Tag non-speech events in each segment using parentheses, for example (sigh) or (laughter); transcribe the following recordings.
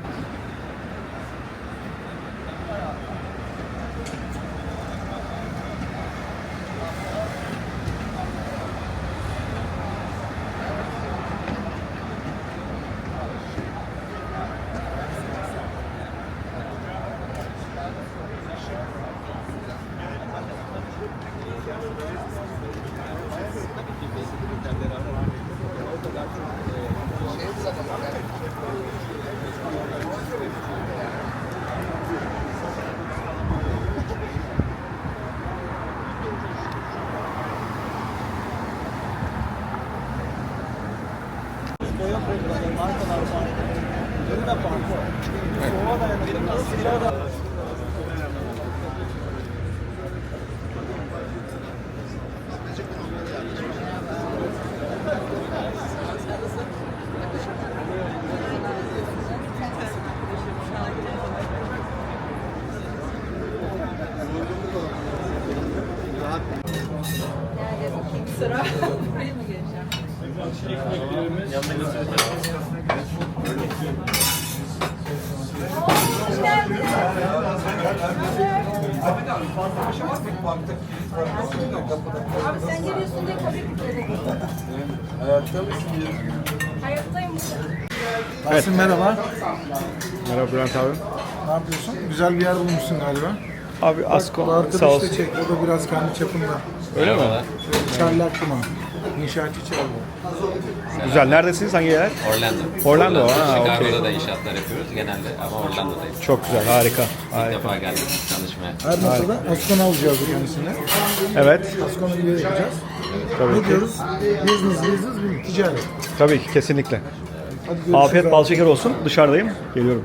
感じ。Sıra. Buraya mı geleceğim? Hoş geldiniz. Abi sen geliyorsun diye kapıyı kilitledim. Hayattayım. Tahsin merhaba. Merhaba Bülent abi. Ne yapıyorsun? Güzel bir yer bulmuşsun galiba. Abi Bak, Asko arkadaş sağ da olsun. çek. O da biraz kendi çapında. Öyle mi? Charlie Aklıman. İnşaatçı Charlie. Güzel. Neredesiniz? Hangi yer? Orlando. Orlando, ha, Chicago'da okey. da inşaatlar yapıyoruz genelde ama Orlando'dayız. Çok güzel. Harika. İlk Harika. defa geldik tanışmaya. Her noktada Askon'u alacağız kendisine. Evet. Askon'u ile yapacağız. Tabii Ne ki. diyoruz? Business, business, bir ticaret. Tabii ki. Kesinlikle. Hadi görüşürüz. Afiyet abi. bal şeker olsun. Dışarıdayım. Geliyorum.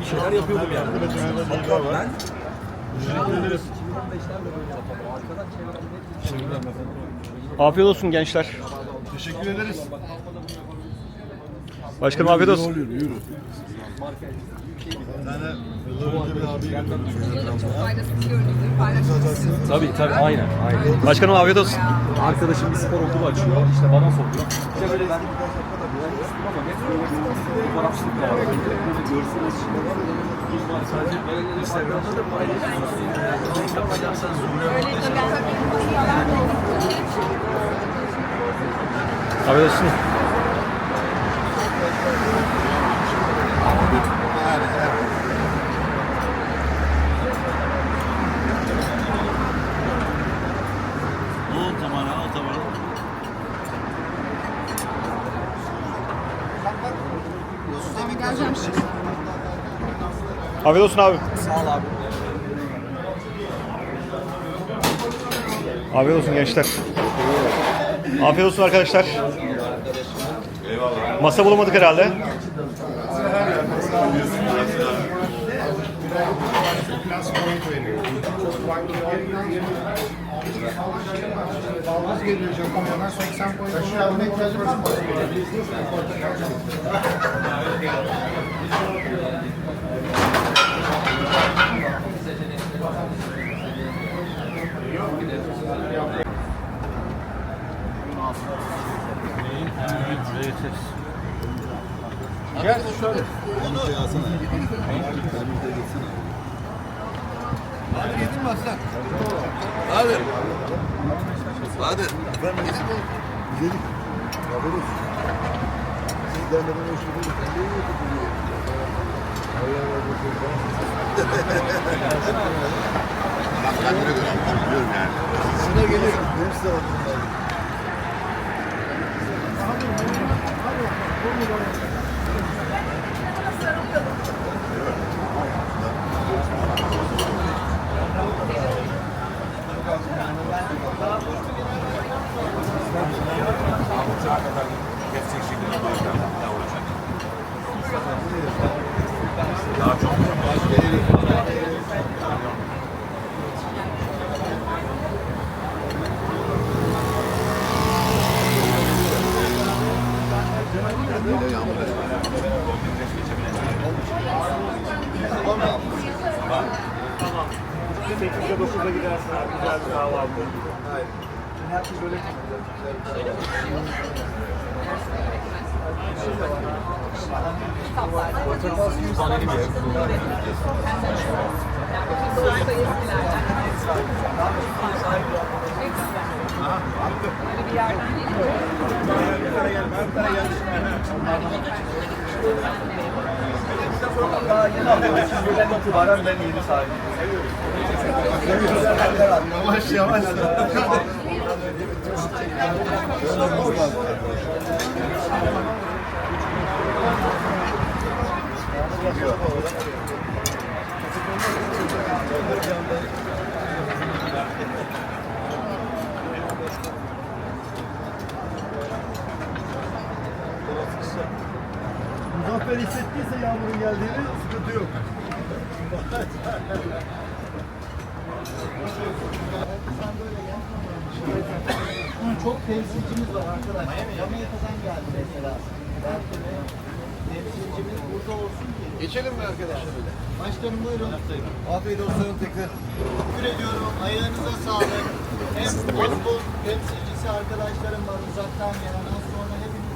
Bir şeyler yapıyordum yani. Ben Afiyet olsun gençler. teşekkür ederiz. Başkanım afiyet olsun. Tabii tabii aynen aynen. Başkanım afiyet olsun. Arkadaşım bir spor okulu açıyor. işte bana soruyor. İşte böyle ben fotoğrafçılık da var. Böyle görsünüz şimdi. Biz var sadece Instagram'da da paylaşıyoruz. Afiyet olsun. Afiyet olsun abi. Sağ ol abi. Afiyet olsun gençler. Afiyet olsun arkadaşlar. Masa bulamadık herhalde. Geliyor Japonya'dan 80 point. Şu an ihtiyacımız var. Hadi yedin mi aslan? Hadi. Hadi. Ben yedim? Yedik. Olsun. Siz gelmeden önce dedik. Ne yedik? Allah razı olsun. Bak ben görüyorum. Biliyorum yani. Sıra gelir. Benim you want to. Size bakımım Güzel bir kahvaltı. Herkes öyle Daha yeni alıyoruz. Şimdiden itibaren ben yeni sahibim. Yavaş yavaş. Muzaffer hissettiyse yağmurun geldiğini sıkıntı yok. Çok temsilcimiz var arkadaşlar. Amerika'dan geldi mesela. Belki de temsilcimiz burada olsun ki. Geçelim mi arkadaşlar? Başkanım buyurun. Afiyet olsun tekrar. Teşekkür ediyorum. Ayağınıza sağlık. Hem Oslo temsilcisi arkadaşlarım var uzaktan gelen. Az sonra hepimiz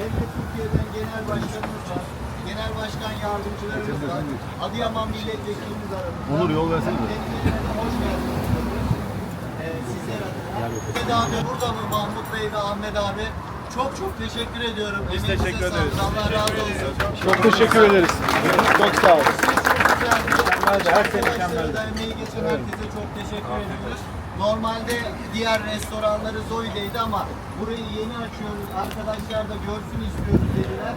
hem de Türkiye'den genel başkanımız var. Genel başkan yardımcılarımız var. Adıyaman milletvekilimiz aramızda. Onur, yol versene. Milletvekillerine hoş geldiniz. Ee, sizler adına. Ahmet abi burada mı Mahmut Bey ve Ahmet abi? Çok çok teşekkür ediyorum. Biz teşekkür ederiz. Allah razı olsun. Çok teşekkür ederiz. Çok sağ olun. Arkadaşlara da emeği geçen herkese çok teşekkür ediyoruz. Normalde diğer restoranları Zoi'deydi ama burayı yeni açıyoruz. Arkadaşlar da görsün istiyoruz dediler.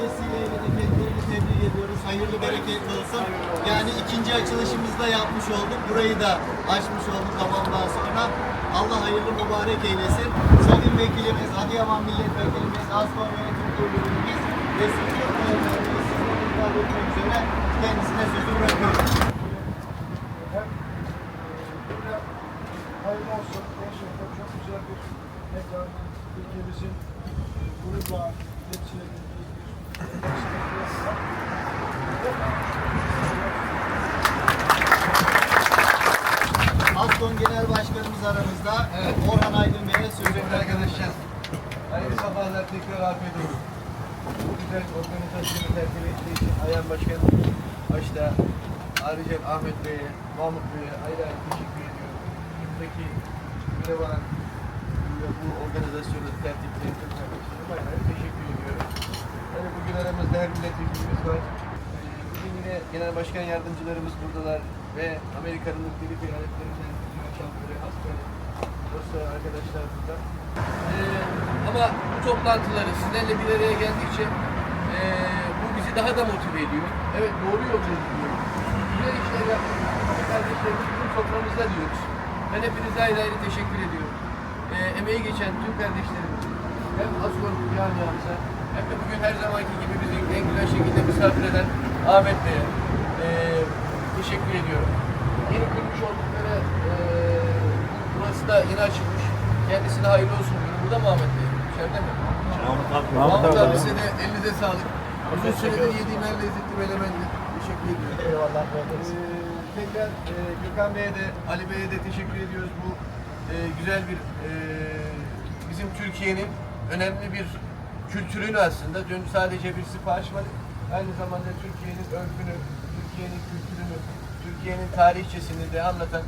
Vesileyle de kendilerini tebrik ediyoruz. Hayırlı bereketli olsun. Yani ikinci açılışımızda yapmış olduk. Burayı da açmış olduk tamamdan sonra. Allah hayırlı mübarek eylesin. Sayın Vekilimiz, Adıyaman Milletvekilimiz, Aslan Yönetim Kurulumuz ve Sürüyor Kurulumuz sizlere ifade etmek üzere kendisine sözü bırakıyorum. Hayırlı olsun. Gerçekten çok güzel bir mekan. Ülkemizin gururla temsil edildiği Aston Genel Başkanımız aramızda. Orhan Aydın Bey'e Sevgili arkadaşlar, hayırlı sabahlar tekrar afiyet olsun. Bu güzel organizasyonu tertip ettiği için Ayhan Başkan, başta ayrıca Ahmet Bey'e, Mahmut Bey'e ayrı ayrı teşekkür ediyorum. Buradaki görev alan bu organizasyonu tertip kardeşlerime ayrı ayrı teşekkür ediyorum. Yani bugün aramızda her milletvekilimiz var. Bugün yine genel başkan yardımcılarımız buradalar ve Amerika'nın muhtelif eyaletlerinden dünya şampiyonu hasta dostlar arkadaşlar burada. Ee, ama bu toplantıları sizlerle bir araya geldikçe ee, bu bizi daha da motive ediyor. Evet doğru yoldayız diyoruz. Güzel işler yapmak kardeşlerimiz bizim soframızda diyoruz. Ben hepinize ayrı ayrı teşekkür ediyorum. Ee, emeği geçen tüm kardeşlerimiz hem Asgor camiamıza hem de bugün her zamanki gibi bizi en güzel şekilde misafir eden Ahmet Bey'e ee, teşekkür ediyorum. Yeni kurmuş oldukları ee, burası da yeni açılmış. Kendisine hayırlı olsun diyorum. Burada mı Ahmet Bey? İçeride mi? Mahmut abi size de elinize sağlık. Uzun süredir yediğim en lezzetli melemendi. Teşekkür ediyorum. Eyvallah. Ee, tekrar e, Gökhan Bey'e de Ali Bey'e de teşekkür ediyoruz. Bu e, güzel bir e, bizim Türkiye'nin önemli bir kültürünü aslında. Dün sadece bir sipariş var. Aynı zamanda Türkiye'nin örfünü, Türkiye'nin kültürünü, Türkiye'nin tarihçesini de anlatan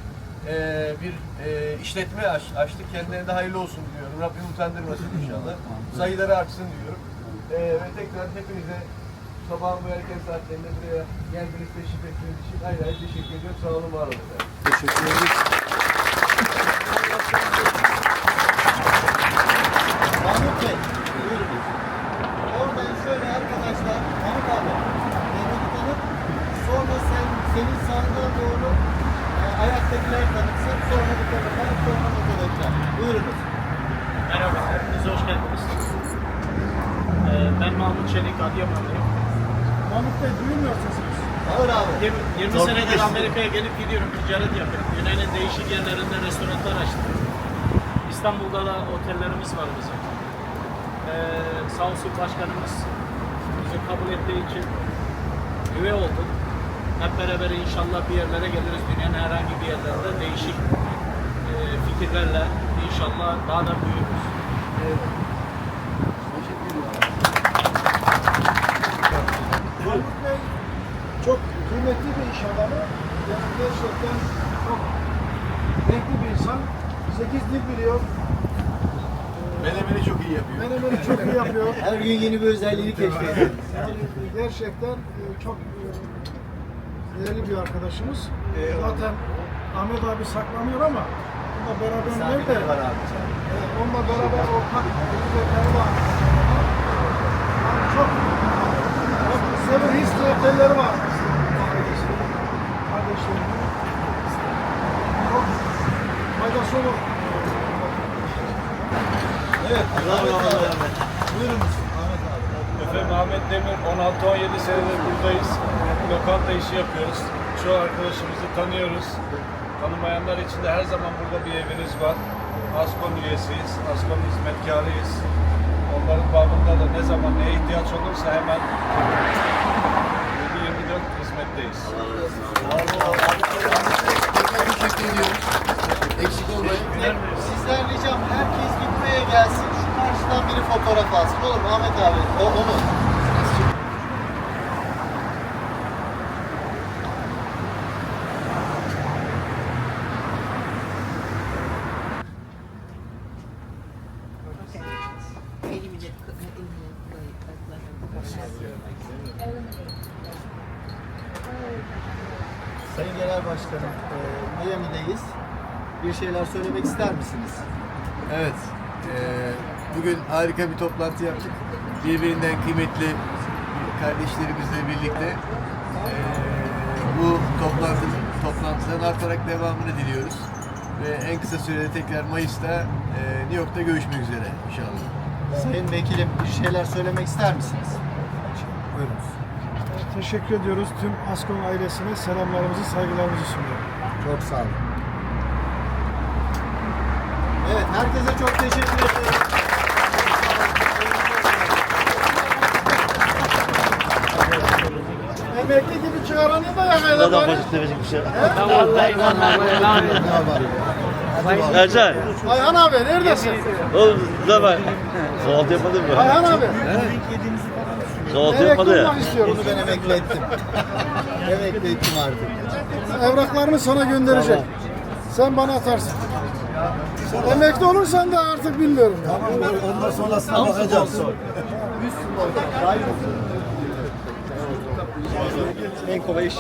e, bir e, işletme aç, açtık. Kendilerine hayırlı olsun diliyorum. Rabbim utandırmasın inşallah. Sayıları artsın diyorum. E, ve tekrar hepinize sabahın bu erken saatlerinde buraya geldiniz, teşrif ettiğiniz için ayrı ayrı teşekkür ediyorum. Sağ olun, var olun. Teşekkür ederiz. Mahmut Bey, buyurun. Oradan şöyle arkadaşlar, Mahmut abi, beni tanıp, sonra sen, senin sağına doğru e, ayaktakiler tanıtsın, sonra bu tarafa, sonra motordakiler. Buyurunuz. Merhaba, hepiniz hoş geldiniz. Ee, ben Mahmut Çelik, Adıyamanlıyım. Mahmut Bey, duymuyor sesiniz. Ağır abi. 20, 20 senedir Amerika'ya gelip gidiyorum, ticaret yapıyorum. Dünyanın değişik yerlerinde restoranlar açtım. İstanbul'da da otellerimiz var bizim. Ee, sağ olsun başkanımız bizi kabul ettiği için üye olduk. Hep beraber inşallah bir yerlere geliriz. Dünyanın herhangi bir yerlerinde değişik e, fikirlerle inşallah daha da büyürüz. Mahmut Bey çok kıymetli bir iş adamı. Yani gerçekten çok renkli bir insan. 8 dil biliyor. Menemeni çok iyi yapıyor. Menemeni çok iyi yapıyor. (laughs) Her gün yeni bir özelliğini keşfediyor. Yani gerçekten e, çok e, değerli bir arkadaşımız. Zaten Ahmet abi saklanıyor ama onunla beraber nerede? Var abi. E, Onunla beraber ortak ekipleri var. Yani çok çok sever his var. Evet. Buyurun Ahmet abi. Efendim Ahmet Demir 16-17 senedir buradayız. Lokanta işi yapıyoruz. Çoğu arkadaşımızı tanıyoruz. Tanımayanlar için de her zaman burada bir eviniz var. Askom üyesiyiz. Askom hizmetkarıyız. Onların babında da ne zaman neye ihtiyaç olursa hemen 7-24 hizmetteyiz. Teşekkür ediyoruz. Eksik olmayın. Sizden ricam herkes bir buraya gelsin. Şu karşıdan biri fotoğraf alsın. Olur mu Ahmet abi? O, onu. Sayın Genel Başkanım, e. Bir şeyler söylemek ister misiniz? Evet. eee, bugün harika bir toplantı yaptık. Birbirinden kıymetli kardeşlerimizle birlikte eee, bu toplantının toplantıların artarak devamını diliyoruz. Ve en kısa sürede tekrar Mayıs'ta eee, New York'ta görüşmek üzere inşallah. Sayın Vekilim bir şeyler söylemek ister misiniz? Buyurun. Teşekkür ediyoruz. Tüm Askom ailesine selamlarımızı, saygılarımızı sunuyorum. Çok sağ olun. Evet, herkese çok teşekkür ederim. Emekli gibi çıkaranı da yakayla bari. Ercan. Ayhan abi neredesin? Oğlum dur bak. Kahvaltı yapmadın mı? Ayhan abi. Kahvaltı Emekli yapmadı ya. olmak istiyorum. Bunu ben emekli ettim. emekli ettim artık. Evraklarını sana gönderecek. Sen bana atarsın. Sen emekli olursan da artık bilmiyorum. Ya. Ondan sonrasına bakacağız. En kolay iş.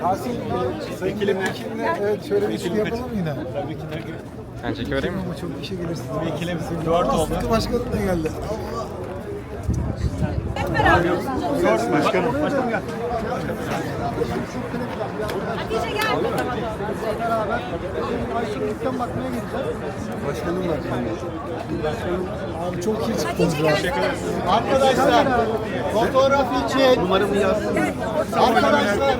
Tahsin, e, Sayın Vekilimle evet, şöyle bir şey yapalım yine. Ben çeki vereyim mi? Çok işe gelirsin. Vekilim dört oldu. Sıkı başkanım da geldi. Hep beraber. Başkanım. Hatice gel. bakmaya gideceğiz. Başkanım var. Başkanım abi çok iyi. Hatice gel. Arkadaşlar, fotoğraf için. Numaramı yazsın. Arkadaşlar.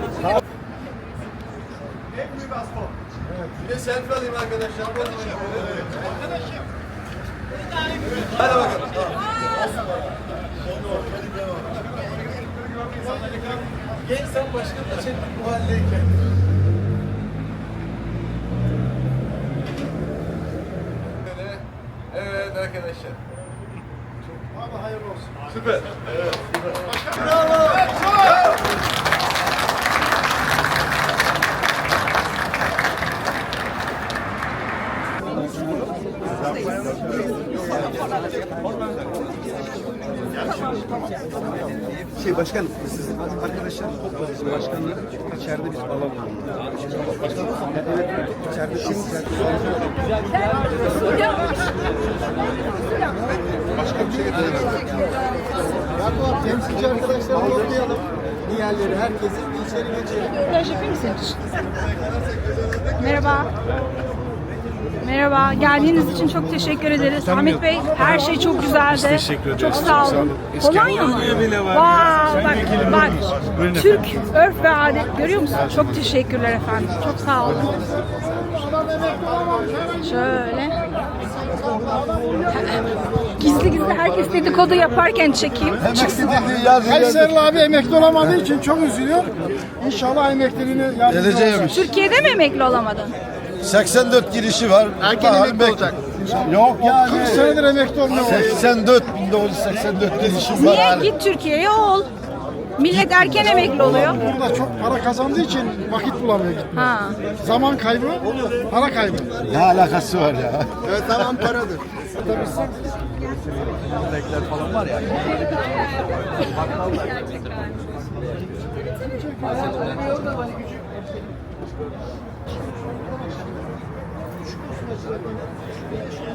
Bir de selfie arkadaşlar. Arkadaşım bakalım. Genç sen başkanı da çektik bu haldeyken. Evet arkadaşlar. Abi hayırlı olsun. Süper. Evet, süper. Şey başkanım, siz arkadaşlar toplarız başkanları içeride biz alalım. Evet, içeride şimdi Başka bir şey Yakup temsilci arkadaşlarımı toplayalım. Diğerleri herkesi içeri geçelim. Merhaba. Merhaba. Geldiğiniz için çok teşekkür ederiz. Ahmet Bey her şey çok güzeldi. teşekkür ederiz. Çok Çok sağ olun. Polonya mı? Bile var Vay, bak, bak. Türk örf ve adet görüyor musun? Çok teşekkürler efendim. Çok sağ olun. Şöyle. Gizli gizli herkes dedikodu yaparken çekeyim. Yaz Kayserili abi emekli olamadığı için çok üzülüyor. İnşallah emekliliğini yardımcı olacak. Türkiye'de mi emekli olamadın? 84 girişi var. Erken Bakalım emekli bek- olacak. Yok ya. 40 senedir emekli olmuyor. 84 1984 girişim var. Niye? hala. Git Türkiye'ye ol. Millet erken emekli oluyor. Burada çok para kazandığı için vakit bulamıyor gitmeye. Ha. Zaman kaybı, para kaybı. Ne alakası var ya? Evet tamam paradır. (laughs) Burada mısın ama sen?